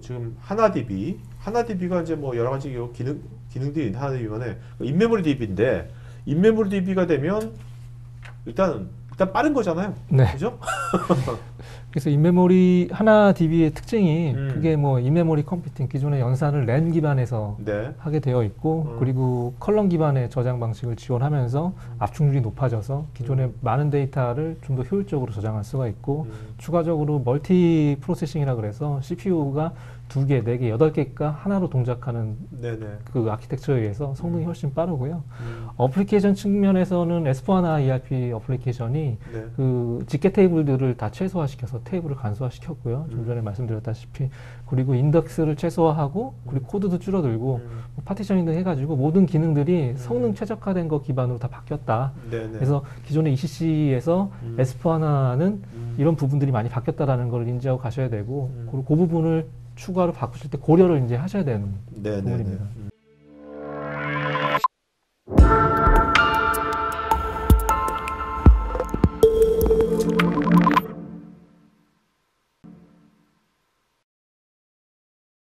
지금 하나 DB, 하나 DB가 이제 뭐 여러 가지 요 기능 기능들이 있는 하나 DB만에 인메모리 DB인데 인메모리 DB가 되면 일단 일단 빠른 거잖아요. 네. 그죠? 그래서 인메모리 하나 DB의 특징이 음. 그게 뭐 인메모리 컴퓨팅 기존의 연산을 램 기반에서 네. 하게 되어 있고 음. 그리고 컬럼 기반의 저장 방식을 지원하면서 압축률이 높아져서 기존의 음. 많은 데이터를 좀 더 효율적으로 저장할 수가 있고 음. 추가적으로 멀티 프로세싱이라 그래서 CPU가 두 개, 네 개, 여덟 개가 하나로 동작하는 네네. 그 아키텍처에 의해서 성능이 음. 훨씬 빠르고요. 음. 어플리케이션 측면에서는 S4 하나 ERP 어플리케이션이 네. 그 직계 테이블들을 다 최소화 시켜서 테이블을 간소화시켰고요. 좀 음. 전에 말씀드렸다시피 그리고 인덱스를 최소화하고 그리고 코드도 줄어들고 음. 뭐 파티셔닝 등 해가지고 모든 기능들이 성능 최적화된 거 기반으로 다 바뀌었다. 네네. 그래서 기존의 ECC에서 음. S4하나는 음. 이런 부분들이 많이 바뀌었다라는 걸 인지하고 가셔야 되고 음. 그리고 그 부분을 추가로 바꾸실 때 고려를 이제 하셔야 되는 네네네. 부분입니다. 음.